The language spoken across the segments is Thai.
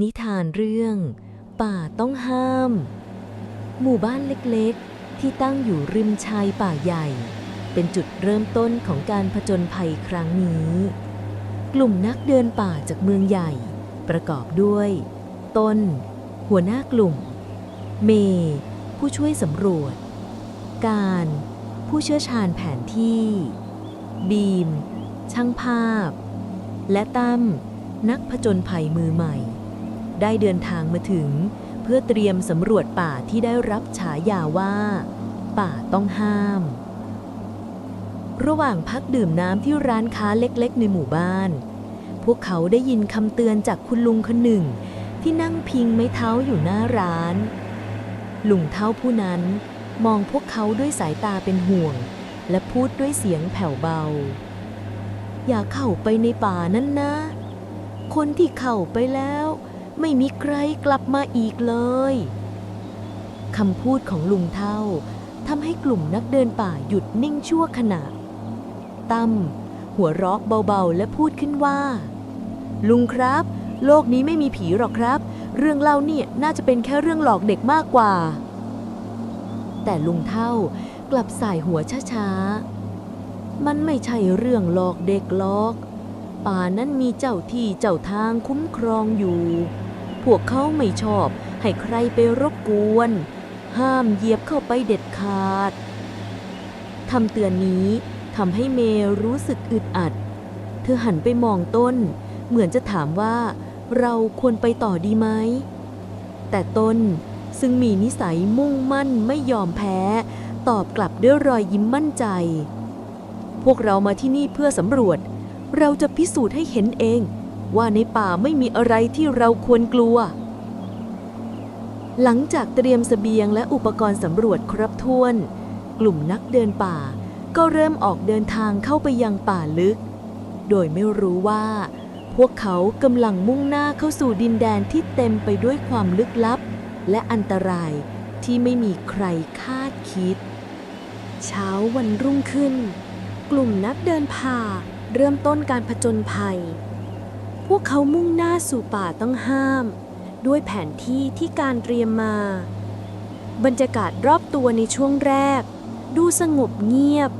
นิทานเรื่อง ป่าต้องห้าม หมู่บ้านเล็กๆ ที่ตั้งอยู่ริมชายป่าใหญ่ เป็นจุดเริ่มต้นของการผจญภัยครั้งนี้ กลุ่มนักเดินป่าจากเมืองใหญ่ ประกอบด้วย ต้น หัวหน้ากลุ่ม เม ผู้ช่วยสำรวจ การ ผู้เชี่ยวชาญแผนที่ บีม ช่างภาพ และตั้มนักผจญภัยมือใหม่ ได้เดินทางมาถึง เพื่อเตรียมสำรวจป่าที่ได้รับฉายาว่า ป่าต้องห้าม ระหว่างพักดื่มน้ำที่ร้านค้าเล็กๆ ในหมู่บ้าน พวกเขาได้ยินคำเตือนจากคุณลุงคนหนึ่ง ที่นั่งพิงไม้เท้าอยู่หน้าร้าน ลุงเท้าผู้นั้นมองพวกเขาด้วยสายตาเป็นห่วง และพูดด้วยเสียงแผ่วเบา อย่าเข้าไปในป่านั้นนะ คนที่เข้าไปแล้ว ไม่มีใครกลับมาอีกเลยคำพูดของลุงเท่าทำให้กลุ่มนักเดินป่าหยุดนิ่งชั่วขณะตั้มหัวเราะเบาๆ และพูดขึ้นว่า ลุงครับ โลกนี้ไม่มีผีหรอกครับ เรื่องเล่าเนี่ยน่าจะเป็นแค่เรื่องหลอกเด็กมากกว่า แต่ลุงเท่ากลับสายหัวช้าๆ มันไม่ใช่เรื่องหลอกเด็กหรอก ป่านั้นมีเจ้าที่เจ้าทางคุ้มครองอยู่ พวกเขาไม่ชอบ ให้ใครไปรบกวน ห้ามเหยียบเข้าไปเด็ดขาดคำเตือนนี้ทำให้เมย์รู้สึกอึดอัด เธอหันไปมองต้น เหมือนจะถามว่าเราควรไปต่อดีไหม แต่ต้นซึ่งมีนิสัยมุ่งมั่นไม่ยอมแพ้ ตอบกลับด้วยรอยยิ้มมั่นใจ พวกเรามาที่นี่เพื่อสำรวจ เราจะพิสูจน์ให้เห็นเอง ว่าในป่าไม่มีอะไรที่เราควรกลัว หลังจากเตรียมเสบียงและอุปกรณ์สำรวจครบถ้วน กลุ่มนักเดินป่า ก็เริ่มออกเดินทางเข้าไปยังป่าลึก โดยไม่รู้ว่า พวกเขากำลังมุ่งหน้าเข้าสู่ดินแดนที่เต็มไปด้วยความลึกลับ และอันตรายที่ไม่มีใครคาดคิด เช้าวันรุ่งขึ้น กลุ่มนักเดินป่าเริ่มต้นการผจญภัย วกเขามุ่งหน้าสู่ป่าต้องห้าม ด้วยแผนที่ที่การเตรียมมา บรรยากาศรอบตัวในช่วงแรก ดูสงบเงียบ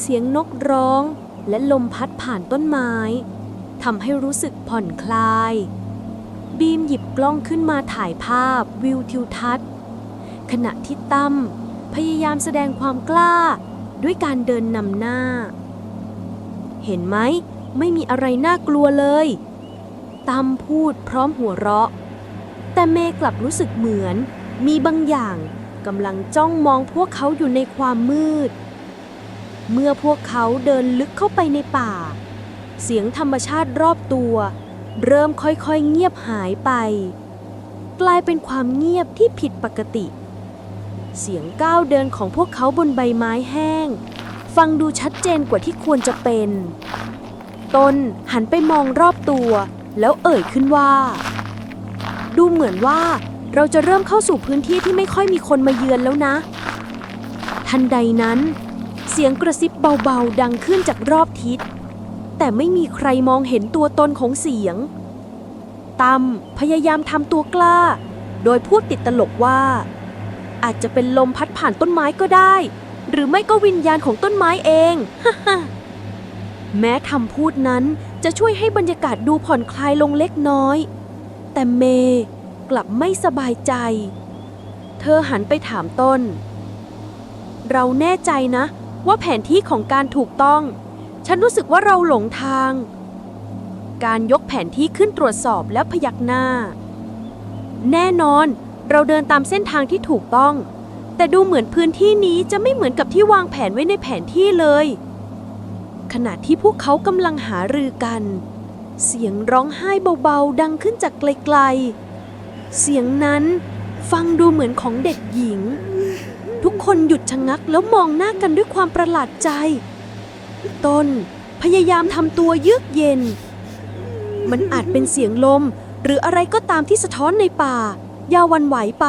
เสียงนกร้องและลมพัดผ่านต้นไม้ทำให้รู้สึกผ่อนคลาย บีมหยิบกล้องขึ้นมาถ่ายภาพวิวทิวทัศน์ ขณะที่ตั้มพยายามแสดงความกล้าด้วยการเดินนำหน้า เห็นไหม ไม่มีอะไรน่ากลัวเลย ตั้มพูดพร้อมหัวเราะ แต่เมย์กลับรู้สึกเหมือน มีบางอย่างกำลังจ้องมองพวกเขาอยู่ในความมืด เมื่อพวกเขาเดินลึกเข้าไปในป่า เสียงธรรมชาติรอบตัว เริ่มค่อยๆเงียบหายไป กลายเป็นความเงียบที่ผิดปกติ เสียงก้าวเดินของพวกเขาบนใบไม้แห้ง ฟังดูชัดเจนกว่าที่ควรจะเป็น ตนหันไปมองรอบตัว แล้วเอ่ยขึ้นว่า ดูเหมือนว่าเราจะเริ่มเข้าสู่พื้นที่ที่ไม่ค่อยมีคนมาเยือนแล้วนะ ทันใดนั้น เสียงกระซิบเบาๆ ดังขึ้นจากรอบทิศ แต่ไม่มีใครมองเห็นตัวตนของเสียงตั้มพยายามทำตัวกล้า โดยพูดติดตลกว่า อาจจะเป็นลมพัดผ่านต้นไม้ก็ได้ หรือไม่ก็วิญญาณของต้นไม้เอง แม้คำพูดนั้น จะช่วยให้บรรยากาศดูผ่อนคลายลงเล็กน้อย แต่เมย์กลับไม่สบายใจ เธอหันไปถามต้น เราแน่ใจนะ ว่าแผนที่ของการถูกต้อง ฉันรู้สึกว่าเราหลงทาง การยกแผนที่ขึ้นตรวจสอบแล้วพยักหน้า แน่นอนเราเดินตามเส้นทางที่ถูกต้อง แต่ดูเหมือนพื้นที่นี้จะไม่เหมือนกับที่วางแผนไว้ในแผนที่เลย ขณะที่พวกเขากำลังหารือกัน เสียงร้องไห้เบาๆ ดังขึ้นจากไกลๆ เสียงนั้นฟังดูเหมือนของเด็กหญิง ทุกคนหยุดชะงักแล้วมองหน้ากันด้วยความประหลาดใจ ต้นพยายามทำตัวเยือกเย็น มันอาจเป็นเสียงลม หรืออะไรก็ตามที่สะท้อนในป่า ยาวันไหวไป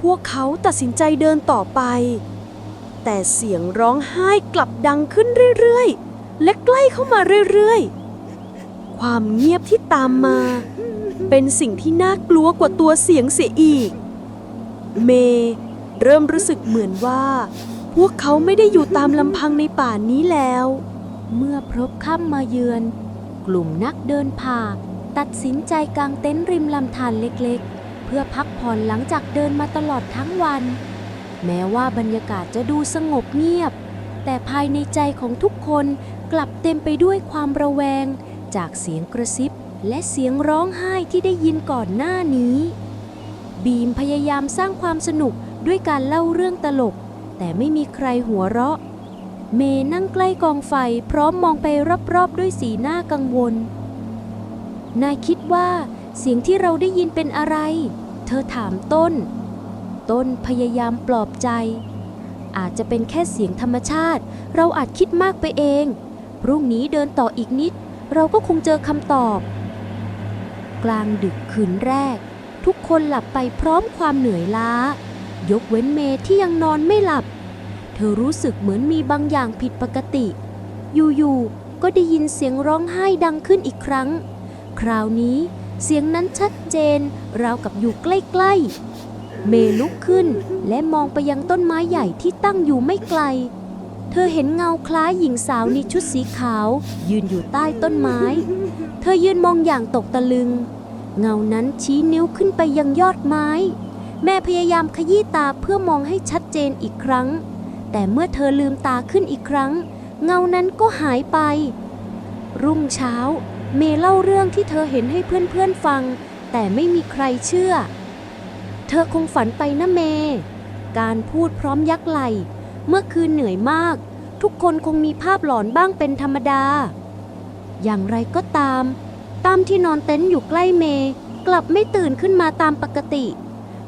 พวกเขาตัดสินใจเดินต่อไป แต่เสียงร้องไห้กลับดังขึ้นเรื่อยๆ และใกล้เข้ามาเรื่อยๆ ความเงียบที่ตามมา เป็นสิ่งที่น่ากลัวกว่าตัวเสียงเสียอีก เมย์เริ่มรู้สึกเหมือนว่า พวกเขาไม่ได้อยู่ตามลำพังในป่านี้แล้ว เมื่อพบค่ำมาเยือน กลุ่มนักเดินผ่า ตัดสินใจกางเต็นท์ริมลำธารเล็กๆ เพื่อพักผ่อนหลังจากเดินมาตลอดทั้งวัน แม้ว่าบรรยากาศจะดูสงบเงียบ แต่ภายในใจของทุกคนกลับเต็มไปด้วยความระแวง จากเสียงกระซิบ และเสียงร้องไห้ที่ได้ยินก่อนหน้านี้ บีมพยายามสร้างความสนุกด้วยการเล่าเรื่องตลก แต่ไม่มีใครหัวเราะ เมย์นั่งใกล้กองไฟพร้อมมองไปรอบๆด้วยสีหน้ากังวล นายคิดว่าเสียงที่เราได้ยินเป็นอะไร เธอถามต้น ต้นพยายามปลอบใจ อาจจะเป็นแค่เสียงธรรมชาติ เราอาจคิดมากไปเอง พรุ่งนี้เดินต่ออีกนิด เราก็คงเจอคำตอบ กลางดึกคืนแรก ทุกคนหลับไปพร้อมความเหนื่อยล้า ยกเว้นเมที่ยังนอนไม่หลับ เธอรู้สึกเหมือนมีบางอย่างผิดปกติ อยู่ๆก็ได้ยินเสียงร้องไห้ดังขึ้นอีกครั้ง คราวนี้เสียงนั้นชัดเจน ราวกับอยู่ใกล้ๆ เมลุกขึ้นและมองไปยังต้นไม้ใหญ่ที่ตั้งอยู่ไม่ไกล เธอเห็นเงาคล้ายหญิงสาวในชุดสีขาว ยืนอยู่ใต้ต้นไม้ เธอยืนมองอย่างตกตะลึง เงานั้นชี้นิ้วขึ้นไปยังยอดไม้ แม่พยายามขยี้ตาเพื่อมองให้ชัดเจนอีกครั้ง แต่เมื่อเธอลืมตาขึ้นอีกครั้ง เงานั้นก็หายไป รุ่งเช้า เมเล่าเรื่องที่เธอเห็นให้เพื่อนๆฟัง แต่ไม่มีใครเชื่อ เธอคงฝันไปนะเม การพูดพร้อมยักไหล เมื่อคืนเหนื่อยมาก ทุกคนคงมีภาพหลอนบ้างเป็นธรรมดา อย่างไรก็ตาม ตามที่นอนเต็นท์อยู่ใกล้เม กลับไม่ตื่นขึ้นมาตามปกติ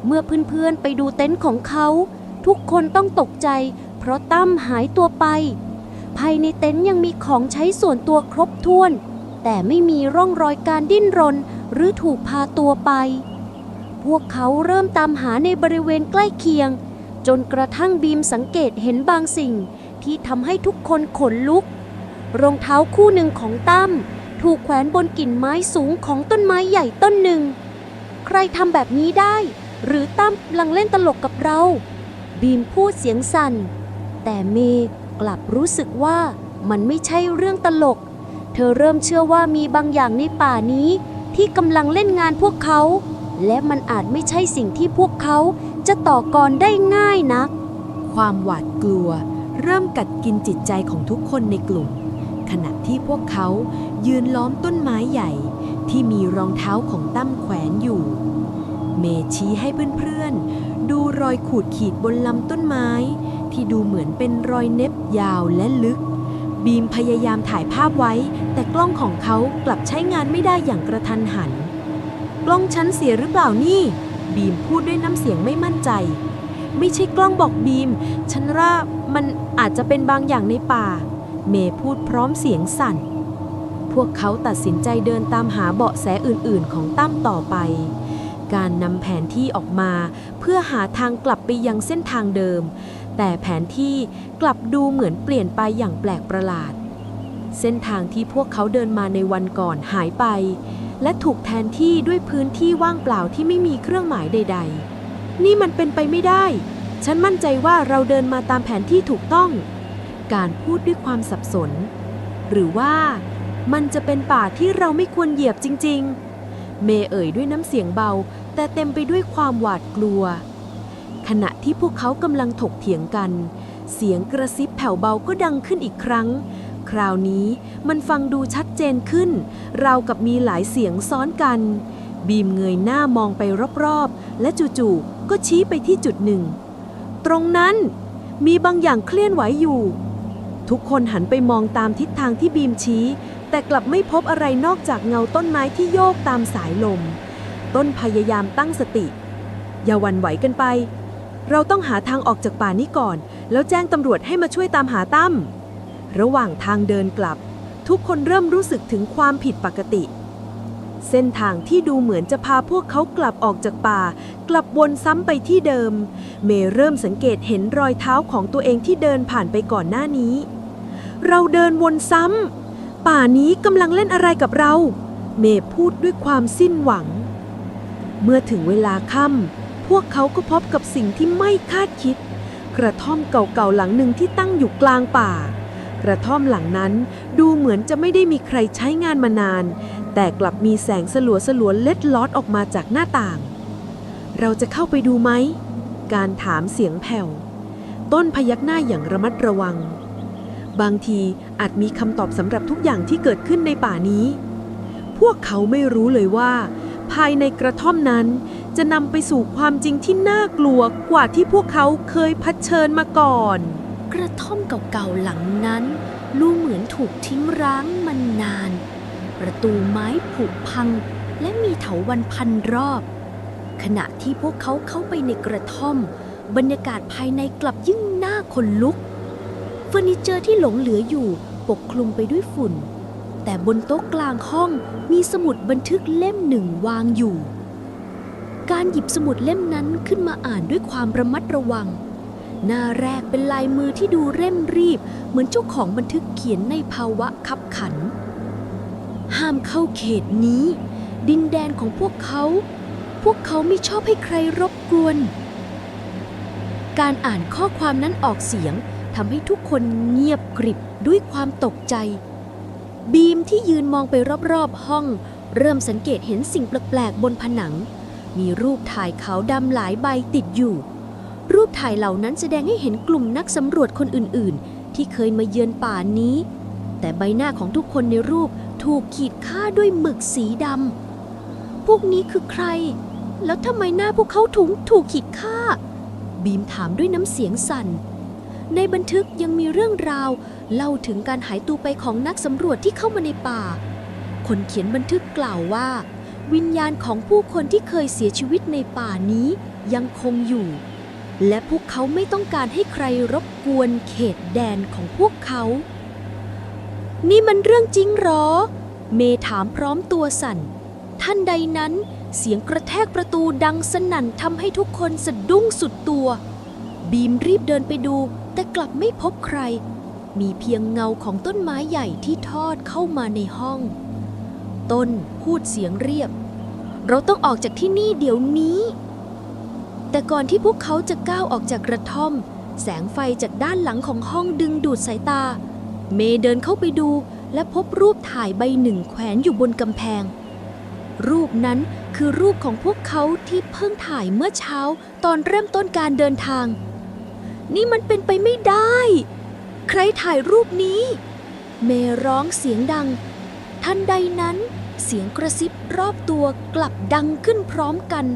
เมื่อเพื่อนๆไปดูเต็นท์ของเขา ทุกคนต้องตกใจ เพราะตั้มหายตัวไป ภายในเต็นท์ยังมีของใช้ส่วนตัวครบถ้วน แต่ไม่มีร่องรอยการดิ้นรนหรือถูกพาตัวไป พวกเขาเริ่มตามหาในบริเวณใกล้เคียง จนกระทั่งบีมสังเกตเห็นบางสิ่งที่ทำให้ทุกคนขนลุก รองเท้าคู่หนึ่งของตั้มถูกแขวนบนกิ่งไม้สูงของต้นไม้ใหญ่ต้นหนึ่ง ใครทำแบบนี้ได้ หรือตั้มกำลังเล่นตลกกับเรา บีมพูดเสียงสั่น แต่เมย์กลับรู้สึกว่ามันไม่ใช่เรื่องตลก เธอเริ่มเชื่อว่ามีบางอย่างในป่านี้ที่กำลังเล่นงานพวกเขา และมันอาจไม่ใช่สิ่งที่พวกเขาจะต่อกรได้ง่ายนัก ความหวาดกลัว เริ่มกัดกินจิตใจของทุกคนในกลุ่ม ขณะที่พวกเขายืนล้อมต้นไม้ใหญ่ ที่มีรองเท้าของตั้มแขวนอยู่ เมชี้ให้เพื่อนๆ ดูรอยขูดขีดบนลำต้นไม้ ที่ดูเหมือนเป็นรอยเน็บยาวและลึก บีมพยายามถ่ายภาพไว้ แต่กล้องของเขากลับใช้งานไม่ได้อย่างกระทันหัน กล้องฉันเสียหรือเปล่านี่ บีมพูดด้วยน้ำเสียงไม่มั่นใจ ไม่ใช่กล้องบอกบีม ฉันว่ามันอาจจะเป็นบางอย่างในป่า เมย์พูดพร้อมเสียงสั่น พวกเขาตัดสินใจเดินตามหาเบาะแสอื่นๆ ของตั้มต่อไป การนำแผนที่ออกมาเพื่อหาทางกลับไปยังเส้นทางเดิม แต่แผนที่กลับดูเหมือนเปลี่ยนไปอย่างแปลกประหลาด เส้นทางที่พวกเขาเดินมาในวันก่อนหายไป และถูกแทนที่ด้วยพื้นที่ว่างเปล่าที่ไม่มีเครื่องหมายใด ๆ นี่มันเป็นไปไม่ได้ ฉันมั่นใจว่าเราเดินมาตามแผนที่ถูกต้อง การพูดด้วยความสับสน หรือว่ามันจะเป็นป่าที่เราไม่ควรเหยียบจริง ๆ เมย์เอ่ยด้วยน้ำเสียงเบา แต่เต็มไปด้วยความหวาดกลัว ขณะที่พวกเขากำลังถกเถียงกัน เสียงกระซิบแผ่วเบาก็ดังขึ้นอีกครั้ง คราวนี้มันฟังดูชัดเจนขึ้น เรากับมีหลายเสียงซ้อนกัน บีมเงยหน้ามองไปรอบๆ และจู่ๆก็ชี้ไปที่จุดหนึ่ง ตรงนั้นมีบางอย่างเคลื่อนไหวอยู่ ทุกคนหันไปมองตามทิศทางที่บีมชี้ แต่กลับไม่พบอะไรนอกจากเงาต้นไม้ที่โยกตามสายลม ต้นพยายามตั้งสติ อย่าวันไหวกันไป เราต้องหาทางออกจากป่านี้ก่อน แล้วแจ้งตำรวจให้มาช่วยตามหาตั้ม ระหว่างทางเดินกลับ ทุกคนเริ่มรู้สึกถึงความผิดปกติ เส้นทางที่ดูเหมือนจะพาพวกเขากลับออกจากป่า กลับวนซ้ำไปที่เดิม เมย์เริ่มสังเกตเห็นรอยเท้าของตัวเองที่เดินผ่านไปก่อนหน้านี้ เราเดินวนซ้ำป่านี้กำลังเล่นอะไรกับเรา เมย์พูดด้วยความสิ้นหวัง เมื่อถึงเวลาค่ำพวกเขาก็พบกับสิ่งที่ไม่คาดคิด กระท่อมเก่าๆหลังหนึ่งที่ตั้งอยู่กลางป่า กระท่อมหลังนั้นดูเหมือนจะไม่ได้มีใครใช้งานมานาน แต่กลับมีแสงสลัวสลัวเล็ดลอดออกมาจากหน้าต่าง เราจะเข้าไปดูไหม การถามเสียงแผ่ว ต้นพยักหน้าอย่างระมัดระวัง บางทีอาจมีคำตอบสำหรับทุกอย่างที่เกิดขึ้นในป่านี้ พวกเขาไม่รู้เลยว่า ภายในกระท่อมนั้นจะนำไปสู่ความจริงที่น่ากลัวกว่าที่พวกเขาเคยเผชิญมาก่อน กระท่อมเก่าๆหลังนั้นดูเหมือนถูกทิ้งร้างมานาน ประตูไม้ผุพังและมีเถาวันพันรอบ ขณะที่พวกเขาเข้าไปในกระท่อม บรรยากาศภายในกลับยิ่งน่าขนลุกเฟอร์นิเจอร์ที่หลงเหลืออยู่ปกคลุมไปด้วยฝุ่น แต่บนโต๊ะกลางห้องมีสมุดบันทึกเล่มหนึ่งวางอยู่ การหยิบสมุดเล่มนั้นขึ้นมาอ่านด้วยความระมัดระวัง หน้าแรกเป็นลายมือที่ดูเร่มรีบ เหมือนเจ้าของบันทึกเขียนในภาวะคับขัน ห้ามเข้าเขตนี้ ดินแดนของพวกเขา พวกเขาไม่ชอบให้ใครรบกวน การอ่านข้อความนั้นออกเสียงทำให้ทุกคนเงียบกริบด้วยความตกใจ บีมที่ยืนมองไปรอบๆห้อง เริ่มสังเกตเห็นสิ่งแปลกๆบนผนัง มีรูปถ่ายขาวดำหลายใบติดอยู่ รูปถ่ายเหล่านั้นแสดงให้เห็นกลุ่มนักสำรวจคนอื่นๆ ที่เคยมาเยือนป่านี้ แต่ใบหน้าของทุกคนในรูปถูกขีดค่าด้วยหมึกสีดำพวกนี้คือใคร แล้วทำไมหน้าพวกเขาถุงถูกขีดค่า บีมถามด้วยน้ำเสียงสั่น ในบันทึกยังมีเรื่องราวเล่าถึงการหายตัวไปของนักสำรวจที่เข้ามาในป่า คนเขียนบันทึกกล่าวว่า วิญญาณของผู้คนที่เคยเสียชีวิตในป่านี้ยังคงอยู่ และพวกเขาไม่ต้องการให้ใครรบกวนเขตแดนของพวกเขา นี่มันเรื่องจริงหรอ เมถามพร้อมตัวสั่น ท่านใดนั้นเสียงกระแทกประตูดังสนั่นทำให้ทุกคนสะดุ้งสุดตัว บีมรีบเดินไปดู แต่กลับไม่พบใคร มีเพียงเงาของต้นไม้ใหญ่ที่ทอดเข้ามาในห้อง ต้นพูดเสียงเรียบ เราต้องออกจากที่นี่เดี๋ยวนี้ แต่ก่อนที่พวกเขาจะก้าวออกจากกระท่อม แสงไฟจากด้านหลังของห้องดึงดูดสายตา เมย์เดินเข้าไปดูและพบรูปถ่ายใบหนึ่งแขวนอยู่บนกำแพง รูปนั้นคือรูปของพวกเขาที่เพิ่งถ่ายเมื่อเช้าตอนเริ่มต้นการเดินทาง นี่มันเป็นไปไม่ได้ ใครถ่ายรูปนี้ เมย์ร้องเสียงดัง ทันใดนั้น เสียงกระซิบรอบตัวกลับดังขึ้นพร้อมกัน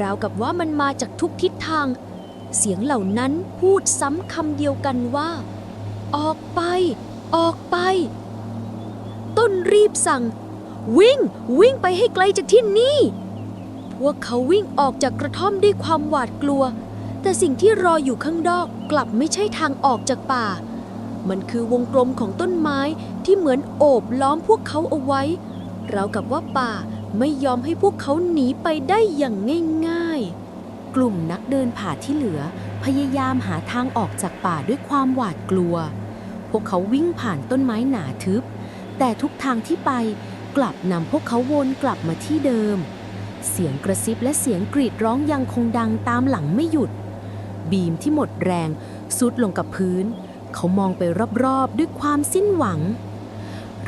ราวกับว่ามันมาจากทุกทิศทาง เสียงเหล่านั้นพูดซ้ำคำเดียวกันว่า ออกไป ออกไป ต้นรีบสั่ง วิ่ง วิ่งไปให้ไกลจากที่นี่ พวกเขาวิ่งออกจากกระท่อมด้วยความหวาดกลัว แต่สิ่งที่รออยู่ข้างนอกกลับไม่ใช่ทางออกจากป่า มันคือวงกลมของต้นไม้ที่เหมือนโอบล้อมพวกเขาเอาไว้ ราวกับว่าป่า ไม่ยอมให้พวกเขาหนีไปได้อย่างง่ายๆ กลุ่มนักเดินผ่าที่เหลือ พยายามหาทางออกจากป่าด้วยความหวาดกลัว พวกเขาวิ่งผ่านต้นไม้หนาทึบ แต่ทุกทางที่ไปกลับนำพวกเขาวนกลับมาที่เดิม เสียงกระซิบและเสียงกรีดร้องยังคงดังตามหลังไม่หยุด บีมที่หมดแรงซุดลงกับพื้น เขามองไปรอบๆด้วยความสิ้นหวัง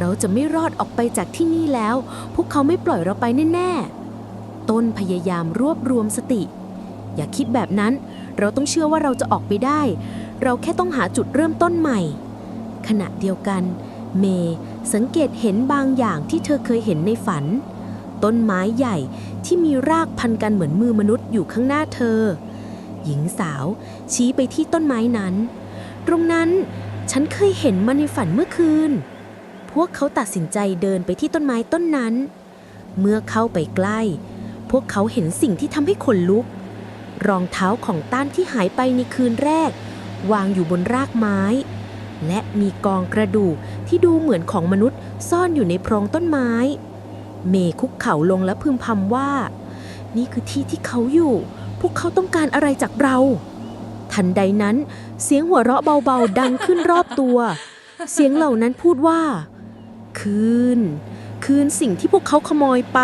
เราจะไม่รอดออกไปจากที่นี่แล้ว พวกเขาไม่ปล่อยเราไปแน่ๆ ต้นพยายามรวบรวมสติ อย่าคิดแบบนั้น เราต้องเชื่อว่าเราจะออกไปได้ เราแค่ต้องหาจุดเริ่มต้นใหม่ ขณะเดียวกัน เมย์สังเกตเห็นบางอย่างที่เธอเคยเห็นในฝัน ต้นไม้ใหญ่ที่มีรากพันกันเหมือนมือมนุษย์อยู่ข้างหน้าเธอ หญิงสาวชี้ไปที่ต้นไม้นั้น ตรงนั้นฉันเคยเห็นมันในฝันเมื่อคืน พวกเขาตัดสินใจเดินไปที่ต้นไม้ต้นนั้น เมื่อเข้าไปใกล้ พวกเขาเห็นสิ่งที่ทำให้ขนลุก รองเท้าของต้านที่หายไปในคืนแรก วางอยู่บนรากไม้ และมีกองกระดูกที่ดูเหมือนของมนุษย์ซ่อนอยู่ในโพรงต้นไม้ เมย์คุกเข่าลงและพึมพำว่า นี่คือที่ที่เขาอยู่ พวกเขาต้องการอะไรจากเรา ทันใดนั้น เสียงหัวเราะเบาๆ ดังขึ้นรอบตัว เสียงเหล่านั้นพูดว่า คืน คืนสิ่งที่พวกเขาขโมยไป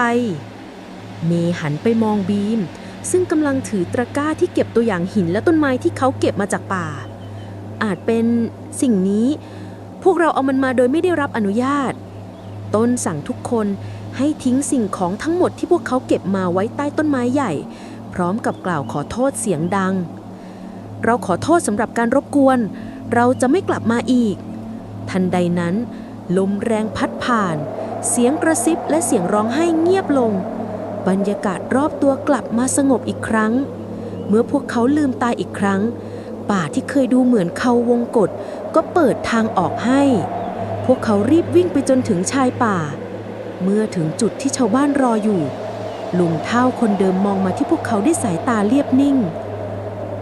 เมย์หันไปมองบีม ซึ่งกำลังถือตะกร้าที่เก็บตัวอย่างหินและต้นไม้ที่เขาเก็บมาจากป่า อาจเป็นสิ่งนี้ พวกเราเอามันมาโดยไม่ได้รับอนุญาต ต้นสั่งทุกคนให้ทิ้งสิ่งของทั้งหมดที่พวกเขาเก็บมาไว้ใต้ต้นไม้ใหญ่ พร้อมกับกล่าวขอโทษเสียงดัง เราขอโทษสำหรับการรบกวน เราจะไม่กลับมาอีก ทันใดนั้น ลมแรงพัดผ่าน เสียงกระซิบและเสียงร้องไห้เงียบลง บรรยากาศรอบตัวกลับมาสงบอีกครั้ง เมื่อพวกเขาลืมตาอีกครั้ง ป่าที่เคยดูเหมือนเขาวงกฏก็เปิดทางออกให้ พวกเขารีบวิ่งไปจนถึงชายป่า เมื่อถึงจุดที่ชาวบ้านรออยู่ ลุงเท่าคนเดิมมองมาที่พวกเขาด้วยสายตาเรียบนิ่ง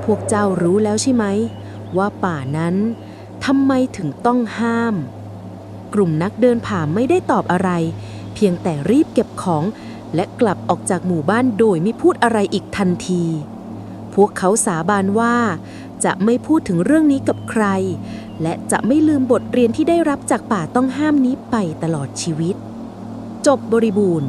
พวกเจ้ารู้แล้วใช่ไหม ว่าป่านั้นทำไมถึงต้องห้าม กลุ่มนักเดินผ่าไม่ได้ตอบอะไร เพียงแต่รีบเก็บของ และกลับออกจากหมู่บ้านโดยไม่พูดอะไรอีกทันที พวกเขาสาบานว่า จะไม่พูดถึงเรื่องนี้กับใคร และจะไม่ลืมบทเรียนที่ได้รับจากป่าต้องห้ามนี้ไปตลอดชีวิต จบบริบูรณ์